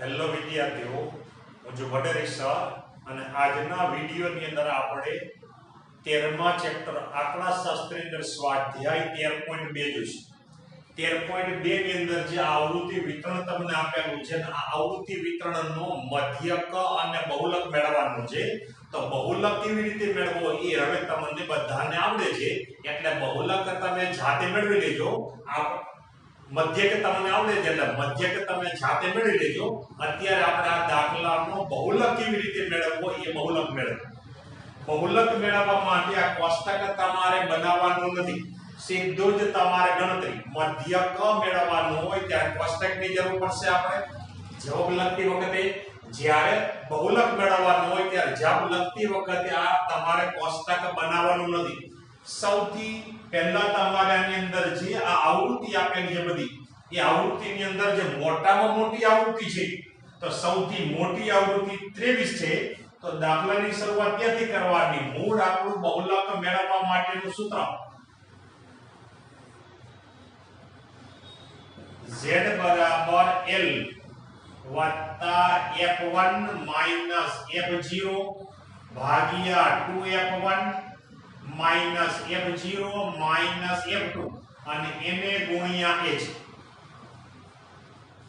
Hello વિદ્યાર્થીઓ, હું છું ભટ્ટેરી સર અને આજના વિડીયોની અંદર આપણે તેરમા ચેપ્ટર આંકડાશાસ્ત્રની અંદર સ્વાધ્યાય તેર પોઈન્ટ બે જોઈશું. તેર પોઈન્ટ બે ની અંદર જે આવૃત્તિ વિતરણ તમને આપેલું છે આ આવૃત્તિ વિતરણનો મધ્યક અને બહુલક મેળવવાનું છે. તો બહુલક કેવી રીતે મેળવવો એ હવે તમને બધાને આવડે છે. એટલે બહુલક તમે જાતે મેળવી લેજો. આ મધ્યક તમને આવડે છે એટલે મધ્યક તમે જાતે મેળવી લેજો. અત્યારે આપણે આ દાખલાનો બહુલક કેવી રીતે મેળવવો એ બહુલક મેળવો. બહુલક મેળવવા માટે આ કોષ્ટક તમારે બનાવવાનું નથી. સીધું જ તમારે ગણતરી. મધ્યક મેળવવાનું હોય ત્યારે કોષ્ટકની જરૂર પડશે આપણે. જવાબ લખતી વખતે જ્યારે બહુલક મેળવવાનું હોય ત્યારે જવાબ લખતી વખતે આ તમારે કોષ્ટક બનાવવાનું નથી. સૌથી પહેલા તમારાની અંદર જે આ આવૃત્તિ આપેલી છે બધી, એ આવૃત્તિની અંદર જે મોટામાં મોટી આવૃત્તિ છે, તો સૌથી મોટી આવૃત્તિ 23 છે, તો દાખલાની શરૂઆત ક્યાંથી કરવાની? મૂળ આપણું બહુલક મેળવવા માટેનું સૂત્ર. z બરાબર l વત્તા f1 માઇનસ f0 ભાગ્યા 2f1 minus f0 minus f2 અને એને ગુણ્યા h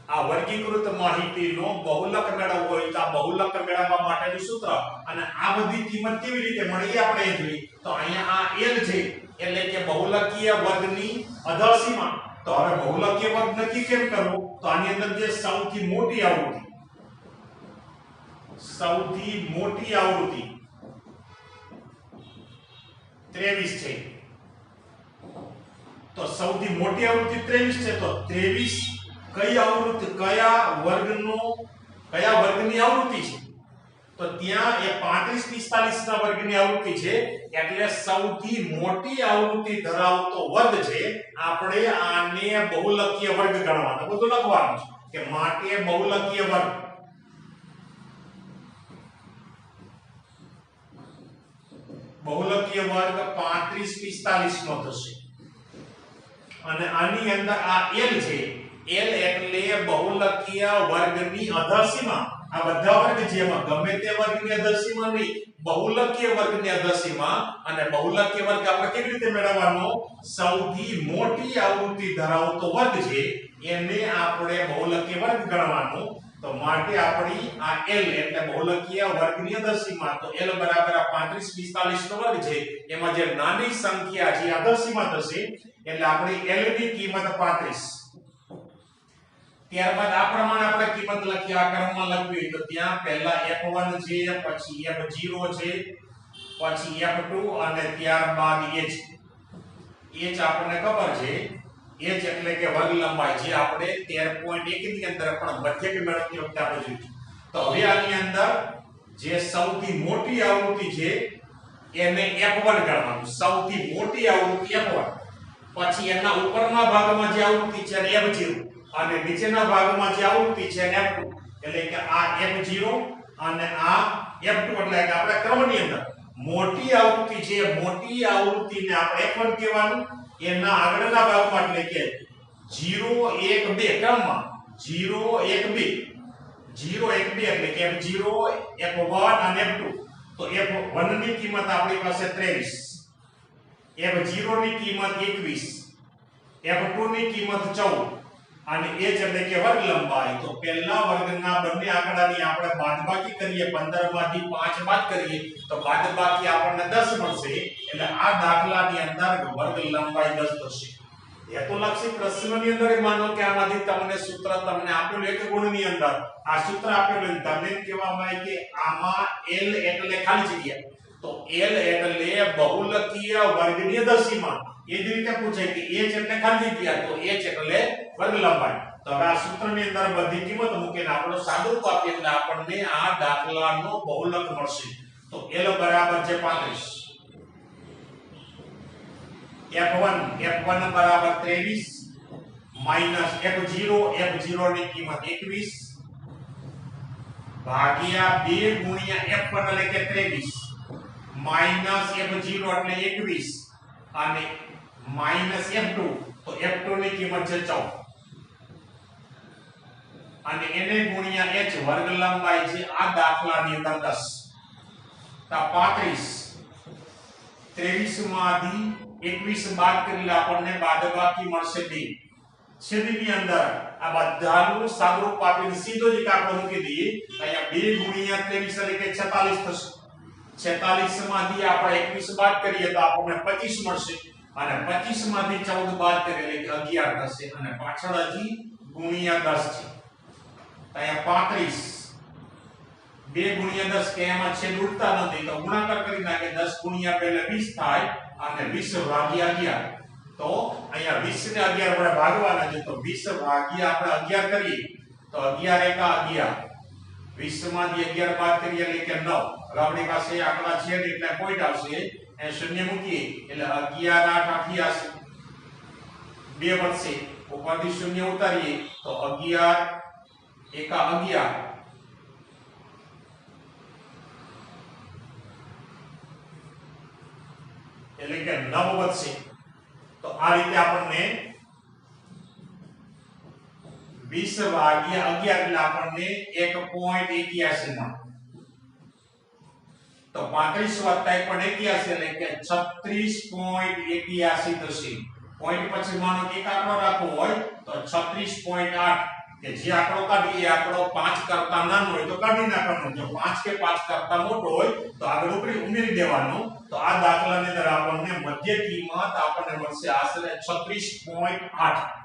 આ વર્ગીકૃત માહિતીનો બહુલક મેળવવો હોય તો આ બહુલક મેળવવા માટેનું સૂત્ર અને આ બધી કિંમત કેવી રીતે મળી આપણે જોઈએ. તો અહીંયા આ l છે, એટલે કે બહુલકીય વર્ગની અધરસીમા તો હવે બહુલકીય વર્ગ નક્કી કેમ કરવું? તો આની અંદર જે સૌથી મોટી આવૃત્તિ, સૌથી મોટી આવૃત્તિ 23 છે. તો સૌથી મોટી આવૃત્તિ 23 છે, તો 23 કઈ આવૃત્તિ, કયા વર્ગનો, કયા વર્ગની આવૃત્તિ છે? તો ત્યાં એ 35 45 ના વર્ગની આવૃત્તિ છે, એટલે સૌથી મોટી આવૃત્તિ ધરાવતો વર્ગ છે, આપણે આને બહુલકીય વર્ગ ગણવાનો બધું લખવાનું છે કે માટે બહુલકીય વર્ગ. બહુલકીય વર્ગ 35 45 નો થશે. અને આની અંદર આ l છે. L એટલે બહુલકીય વર્ગની અધસીમા આ બધા વર્ગ જેમાં ગમે તે વર્ગની અધસીમા નહીં. બહુલકીય વર્ગની અધસીમા અને બહુલકીય વર્ગ આપણે કેવી રીતે મેળવવાનો? સૌથી મોટી આવૃત્તિ ધરાવતો વર્ગ છે. એને આપણે બહુલકીય વર્ગ ગણવાનું તો માટે આપણી આ l એટલે બહુલકીય વર્ગની અધરસીમા તો l બરાબર આ 35 45 નો વર્ગ છે. એમાં જે નાની સંખ્યા છે અધરસીમા થશે. એટલે આપણી l ની કિંમત 35 ત્યારબાદ આ પ્રમાણે આપણે કિંમત લખી, આ ક્રમમાં લખવી તો ત્યાં પહેલા f1 છે, પછી f0 છે, પછી f2 અને ત્યારબાદ h. H આપણને ખબર છે h એટલે કે વર્ગ લંબાઈ, જે આપણે 13.1 ની અંદર પણ મધ્યક મેળવતી વખતે આપણે જોયું તો હવે આની અંદર જે સૌથી મોટી આવૃત્તિ છે, એને f1 ગણવાનું. સૌથી મોટી આવૃત્તિ f1 પછી એના ઉપરના ભાગમાં જે આવૃત્તિ છે એને f0 અને નીચેના ભાગમાં જે આવૃત્તિ છે એને f2 એટલે કે આ f0 અને આ f2 એટલે કે આપણે ક્રમની અંદર મોટી આવૃત્તિ છે, મોટી આવૃત્તિને આપણે f1 કહેવાનું. એના આગળના ભાગમાં એટલે કે 0 1 2 ક્રમમાં 0 1 2 0 1 2 એટલે કે f0 f1 અને f2 તો f1 ની કિંમત આપણી પાસે 23 f0 ની કિંમત 21 f2 ની કિંમત 14 અને એ જ એટલે કે વર્ગ લંબાઈ. તો પહેલા વર્ગના બંને આંકડાની આપણે બાદબાકી કરીએ 15 માંથી 5 બાદ કરીએ, તો બાદબાકી આપણને 10 મળશે. એટલે આ દાખલાની અંદર વર્ગ લંબાઈ 10 થશે. હેતુલક્ષી પ્રશ્નની અંદર એ માનો કે આમાંથી તમને સૂત્ર તમને આપેલું એક ગુણની અંદર. આ સૂત્ર આપેલું તમને કહેવામાં આવે કે આમાં l એટલે ખાલી જગ્યા. તો l એટલે બહુલકીય વર્ગની દશીમાં એ જ રીતે પૂછાય કે h એટલે ખાલી જગ્યા. તો h એટલે વર્ગ લંબાઈ તો હવે આ સૂત્રની અંદર બધી કિંમત મૂકીને આપણો સાદુરૂપ આપીએ એટલે આપણને આ દાખલાનો બહુલક મળશે. તો l બરાબર છે 35 f1 f1 બરાબર 23 માઇનસ f0 f0 ની કિંમત 21 ભાગ્યા 2 ગુણ્યા f1 એટલે કે 23 માઇનસ f0 એટલે 21 અને માઇનસ f2 તો f2 ની કિંમત છે 14 અને એને ગુણ્યા h વર્ગ લંબાઈ છે આ દાખલાની અંદર 10 તો 35 23 માંથી 21 બાદ કરીને આપણને બાદબાકી મળશે 2 છેદની અંદર આ બધાનું સાદરૂપ આપીને સીધો જ આંકડો મૂકી દઈએ. અહીંયા 2 ગુણ્યા 23 એટલે કે 46 થશે. 46 માંથી આપણે 21 બાદ કરીએ તો આપણને 25 મળશે. અને 25 માંથી 14 બાદ કરીએ એટલે કે 11 થશે. અને પાછળ હજી ગુણ્યા 10 છે. અહીંયા 35 બે ગુણ્યા દસ, કે એમાં છેદ ગુણાકાર કરી 10 ગુણ્યા એટલે 20 થાય, અને 20 ભાગ્યા 11 તો અહીંયા 20 ને અગિયાર આપણે ભાગવાના છે, તો 20 ભાગ્યા આપણે 11 કરીએ, તો 11 એકા 11 20 માંથી 11 બાદ કરીએ કે 9 હવે પાસે આંકડા છે એટલે પોઈન્ટ આવશે. શૂન્ય મૂકીએ, એટલે 11 8 88 બે વધશે. ઉપરથી શૂન્ય ઉતારીએ, તો 11 એકા 11 એટલે કે 9 વધશે તો આ રીતે આપણને 20 ભાગ્યા 11 એટલે આપણને 1.81 મળે તો 35 વત્તા 1.81 એટલે કે 36.81 થશે પોઈન્ટ પછી માનો કે એક આંકડો રાખવો હોય તો 36.8 કે જે આંકડો કાઢી, એ આંકડો 5 કરતા નાનો હોય તો કાઢી નાખવાનો જો 5 કે 5 કરતા મોટો હોય તો આગળ ઉપરી ઉમેરી દેવાનો. તો આ દાખલાની અંદર આપણને મધ્ય કિંમત આપણને મળશે આશરે 36.8